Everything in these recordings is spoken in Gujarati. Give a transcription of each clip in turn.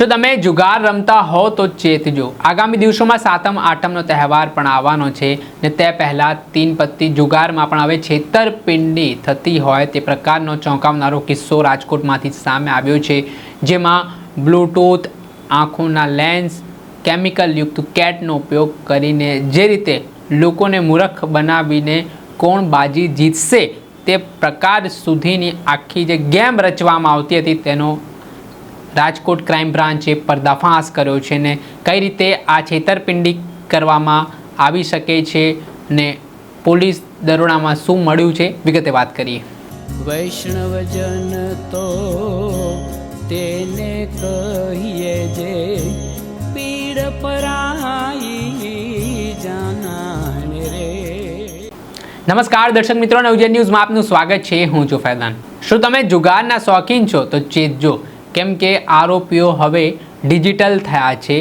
શું તમે જુગાર રમતા હો તો ચેતજો. આગામી દિવસોમાં સાતમ, આઠમનો તહેવાર પણ આવવાનો છે ને તે પહેલાં તીન પત્તી જુગારમાં પણ હવે છેતરપિંડી થતી હોય તે પ્રકારનો ચોંકાવનારો કિસ્સો રાજકોટમાંથી સામે આવ્યો છે, જેમાં બ્લૂટૂથ, આંખોના લેન્સ કેમિકલયુક્ત કેટનો ઉપયોગ કરીને જે રીતે લોકોને મૂર્ખ બનાવીને કોણ બાજી જીતશે તે પ્રકાર સુધીની આખી જે ગેમ રચવામાં આવતી હતી તેનો રાજકોટ ક્રાઇમ બ્રાન્ચે પર્દાફાશ કર્યો છે ને કઈ રીતે આ છેતરપિંડી કરવામાં આવી શકે છે ને પોલીસ દરોડામાં શું મળ્યું છે? વિગતે વાત કરીએ. વૈષ્ણવજન તો તેને કહીએ જે પીડ પરાઈ જાનાને રે. નમસ્કાર દર્શક મિત્રો નવજન ન્યૂઝમાં આપનું સ્વાગત છે. હું છું ફૈદાન શું તમે જુગારના શોખીન છો? તો ચેતજો. કેમ કે આરોપીઓ હવે ડિજિટલ થયા છે.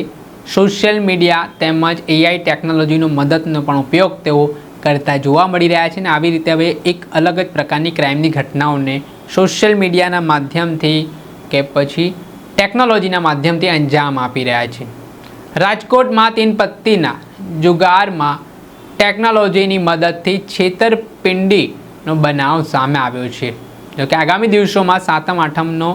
સોશિયલ મીડિયા તેમજ એઆઈ ટેકનોલોજીનો મદદનો પણ ઉપયોગ તેઓ કરતા જોવા મળી રહ્યા છે ને આવી રીતે હવે એક અલગ જ પ્રકારની ક્રાઇમની ઘટનાઓને સોશિયલ મીડિયાના માધ્યમથી કે પછી ટેકનોલોજીના માધ્યમથી અંજામ આપી રહ્યા છે. રાજકોટમાં તીન પત્તીના જુગારમાં ટેકનોલોજીની મદદથી છેતરપિંડીનો બનાવ સામે આવ્યો છે. જોકે આગામી દિવસોમાં સાતમ, આઠમનો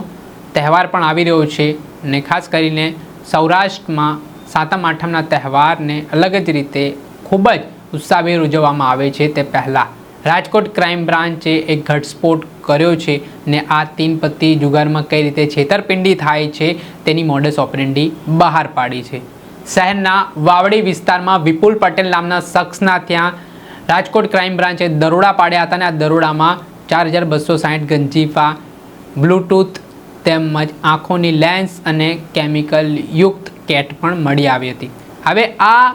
તહેવાર પણ આવી રહ્યો છે અને ખાસ કરીને સૌરાષ્ટ્રમાં સાતમ આઠમના તહેવારને અલગ જ રીતે ખૂબ જ ઉત્સાહભેર ઉજવવામાં આવે છે તે પહેલાં. રાજકોટ ક્રાઇમ બ્રાન્ચે એક ઘટસ્ફોટ કર્યો છે ને આ તીન પત્તી જુગારમાં કઈ રીતે છેતરપિંડી થાય છે તેની મોડસ ઓપરેન્ડી બહાર પાડી છે. શહેરના વાવડી વિસ્તારમાં વિપુલ પટેલ નામના શખ્સના ત્યાં રાજકોટ ક્રાઇમ બ્રાન્ચે દરોડા પાડ્યા હતા અને આ દરોડામાં ચાર હજાર બસો સાઠ ગંજીફા, બ્લૂટૂથ તેમજ આંખોની લેન્સ અને કેમિકલ યુક્ત કેટ પણ મળી આવી હતી. હવે આ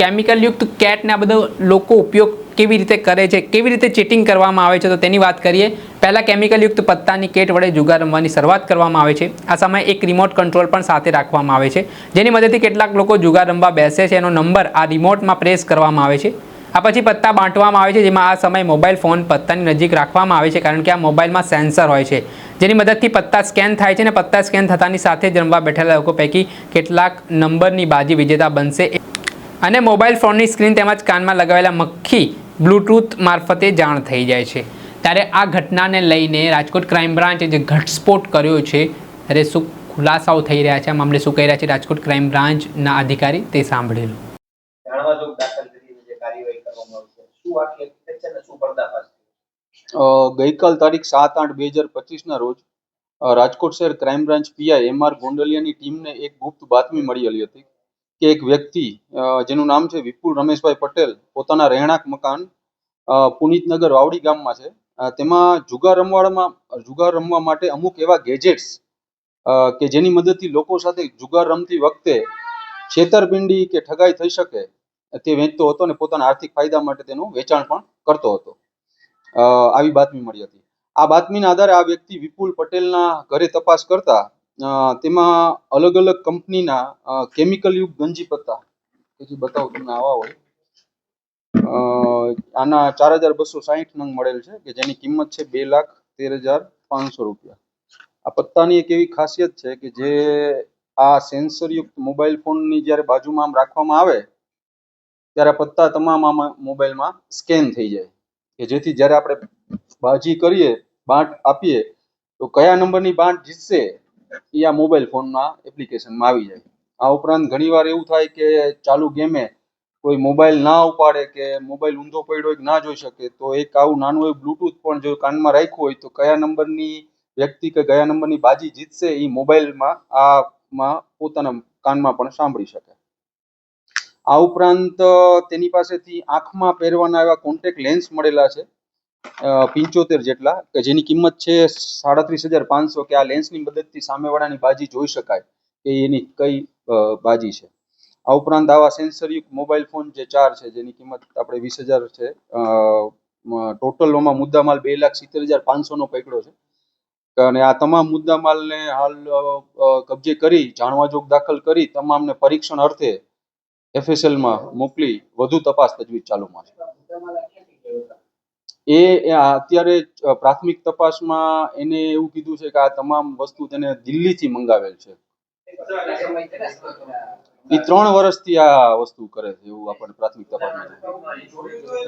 કેમિકલ યુક્ત કેટને આ બધો લોકો ઉપયોગ કેવી રીતે કરે છે, કેવી રીતે ચીટિંગ કરવામાં આવે છે, તો તેની વાત કરીએ. પહેલાં કેમિકલ યુક્ત પત્તાની કેટ વડે જુગાર રમવાની શરૂઆત કરવામાં આવે છે. આ સમયે એક રિમોટ કંટ્રોલ પણ સાથે રાખવામાં આવે છે. જેની મદદથી કેટલાક લોકો જુગાર રમવા બેસે છે, એનો નંબર આ રિમોટમાં પ્રેસ કરવામાં આવે છે. આ પછી પત્તા બાંટવામાં આવે છે, જેમાં આ સમયે મોબાઈલ ફોન પત્તાની નજીક રાખવામાં આવે છે, કારણ કે આ મોબાઈલમાં સેન્સર હોય છે. જેની મદદથી પત્તા સ્કેન થાય છે અને પત્તા સ્કેન થતાની સાથે જ રમવા બેઠેલા લોકો પૈકી કેટલાક નંબરની બાજી વિજેતા બનશે. અને મોબાઈલ ફોનની સ્ક્રીન તેમજ કાનમાં લગાવેલા મક્ખી બ્લૂટૂથ મારફતે જાણ થઈ જાય છે. ત્યારે આ ઘટનાને લઈને રાજકોટ ક્રાઇમ બ્રાન્ચે જે ઘટસ્ફોટ કર્યો છે, ત્યારે શું ખુલાસાઓ થઈ રહ્યા છે? આ મામલે શું કહી રહ્યા છે રાજકોટ ક્રાઇમ બ્રાન્ચના અધિકારી તે સાંભળી લો જાણવા જોગ દાખલ કરીને જે કાર્યવાહી કરવામાં આવી છે શું આખી હકીકત છે ને શું પર્દાફાશ થયો? અ, ગઈકાલ તારીખ સાત આઠ બે હજાર પચીસના રોજ રાજકોટ શહેર crime branch PI M R ગોંડલિયાની ટીમને એક ગુપ્ત બાતમી મળેલી હતી કે એક વ્યક્તિ જેનું નામ છે વિપુલ રમેશભાઈ પટેલ, પોતાના રહેણાંક મકાન પુનિતનગર વાવડી ગામમાં છે. તેમાં જુગાર રમવાડમાં જુગાર રમવા માટે અમુક એવા ગેજેટ્સ કે જેની મદદથી લોકો સાથે જુગાર રમતી વખતે છેતરપિંડી કે ઠગાઈ થઈ શકે તે વેચતો હતો અને પોતાના આર્થિક ફાયદા માટે તેનું વેચાણ પણ કરતો હતો. આવી બાતમી મળી હતી. આ બાતમીના આધારે આ વ્યક્તિ વિપુલ પટેલના ઘરે તપાસ કરતા તેમાં અલગ અલગ કંપનીના કેમિકલ યુક્ત ગંજી પત્તા. પછી બતાવું તમને આવા હોય. આના ચાર હજાર બસો સાહીઠ નંગ મળેલ છે કે જેની કિંમત છે બે લાખ તેર હજાર પાંચસો રૂપિયા. આ પત્તાની એક એવી ખાસિયત છે કે જે આ સેન્સરયુક્ત મોબાઈલ ફોનની જ્યારે બાજુમાં આમ રાખવામાં આવે, ત્યારે પત્તા તમામ આમાં મોબાઈલમાં સ્કેન થઈ જાય. કે જેથી જ્યારે આપણે બાજી કરીએ, બાંટ આપીએ, તો કયા નંબરની બાંટ જીતશે એ આ મોબાઈલ ફોનના એપ્લિકેશનમાં આવી જાય. આ ઉપરાંત ઘણીવાર એવું થાય કે ચાલુ ગેમે કોઈ મોબાઈલ ના ઉપાડે કે મોબાઈલ ઊંધો પડ્યો હોય ના જોઈ શકે, તો એક આવું નાનું એવું બ્લૂટૂથ પણ જો કાનમાં રાખ્યું હોય, તો કયા નંબરની વ્યક્તિ કે કયા નંબરની બાજી જીતશે એ મોબાઈલમાં આમાં પોતાના કાનમાં પણ સાંભળી શકે. આ ઉપરાંત તેની પાસેથી આંખમાં પહેરવાના એવા કોન્ટેક્ટ લેન્સ મળેલા છે પિંચોતેર જેટલા, કે જેની કિંમત છે સાડત્રીસ હજાર પાંચસો, કે આ લેન્સની મદદથી સામેવાળાની બાજી જોઈ શકાય, કે એની કઈ બાજી છે. આ ઉપરાંત આવા સેન્સરયુક્ત મોબાઈલ ફોન જે ચાર છે, જેની કિંમત આપણે વીસ હજાર છે ટોટલમાં મુદ્દામાલ બે લાખ સિત્તેર હજાર પાંચસોનો પકડ્યો છે. અને આ તમામ મુદ્દામાલને હાલ કબજે કરી, જાણવા જોગ દાખલ કરી, તમામને પરીક્ષણ અર્થે FSL માં મોકલી વધુ તપાસ તજવીજ ચાલુમાં છે. એ અત્યારે પ્રાથમિક તપાસમાં એને એવું કીધું છે કે આ તમામ વસ્તુ તેને દિલ્હીથી મંગાવેલ છે. એ ત્રણ વર્ષથી આ વસ્તુ કરે છે એવું આપણને પ્રાથમિક તપાસમાં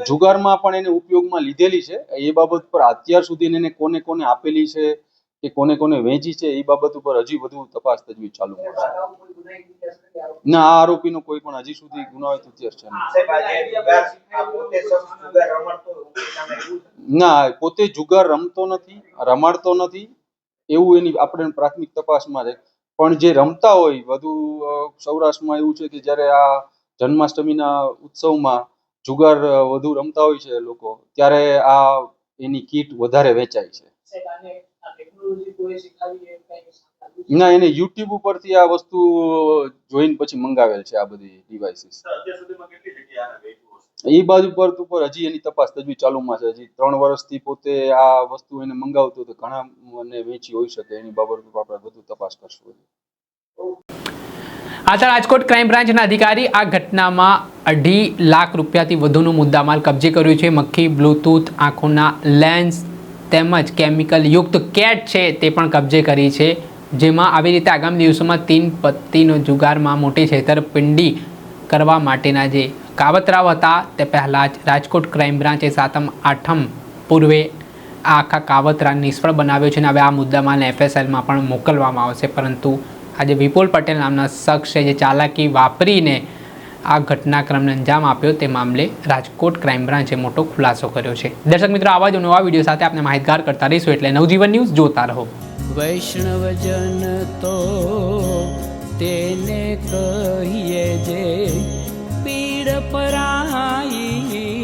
જુગારમાં પણ એને ઉપયોગમાં લીધેલી છે. એ બાબત પર અત્યાર સુધી એને કોને કોને આપેલી છે કે કોને કોને વેચી છે એ બાબત ઉપર હજી વધુ તપાસ તજવીજ ચાલુ છે. ના આ આરોપીનો કોઈ પણ હજી સુધી ગુનાવે ઇતિહાસ છે. ના પોતે જુગાર રમતો નથી રમાડતો નથી એવું એની આપણે પ્રાથમિક તપાસમાં છે. પણ જે રમતા હોય વધુ સૌરાષ્ટ્રમાં એવું છે કે જ્યારે આ જન્માષ્ટમીના ઉત્સવમાં જુગાર વધુ રમતા હોય છે લોકો ત્યારે આ એની કીટ વધારે વેચાય છે. ના એને યુટ્યુબ ઉપરથી આ વસ્તુ જોઈને પછી મંગાવેલ છે આ બધી ડિવાઇસીસ એ બાજુ પર ઉપર હજી એની તપાસ તજવી ચાલુમાં છે. હજી ત્રણ વર્ષથી પોતે આ વસ્તુ એને મંગાવતો તો ઘણા મને વેચી હોઈ શકે એની બાબત ઉપર આપણે વધુ તપાસ કરશું. આચાર રાજકોટ ક્રાઇમ બ્રાન્ચના અધિકારી આ ઘટનામાં અઢી લાખ રૂપિયાથી વધુનો મુદ્દામાલ કબજે કર્યો છે. મક્ખી બ્લૂટૂથ આંખોના લેન્સ તેમજ કેમિકલ યુક્ત કેટ છે તે પણ કબજે કરી છે. જેમાં આવી રીતે આગામી દિવસોમાં તીન પત્તીનો જુગારમાં મોટી છેતરપિંડી કરવા માટેના જે કાવતરાવ હતા તે પહેલાં જ રાજકોટ ક્રાઇમ બ્રાન્ચે સાતમ આઠમ પૂર્વે આ આખા કાવતરા નિષ્ફળ બનાવ્યો છે અને હવે આ મુદ્દામાં એફએસએલમાં પણ મોકલવામાં આવશે. પરંતુ આજે વિપુલ પટેલ નામના શખ્સે જે ચાલાકી વાપરીને આ ઘટનાક્રમને અંજામ આપ્યો તે મામલે રાજકોટ ક્રાઇમ બ્રાન્ચે મોટો ખુલાસો કર્યો છે. દર્શક મિત્રો, આવા જ નવા વીડિયો સાથે આપણે માહિતગાર કરતા રહીશું એટલે નવજીવન ન્યૂઝ જોતા રહો. વૈષ્ણવજન તો તેને કહીએ જે પીડ પરાઈ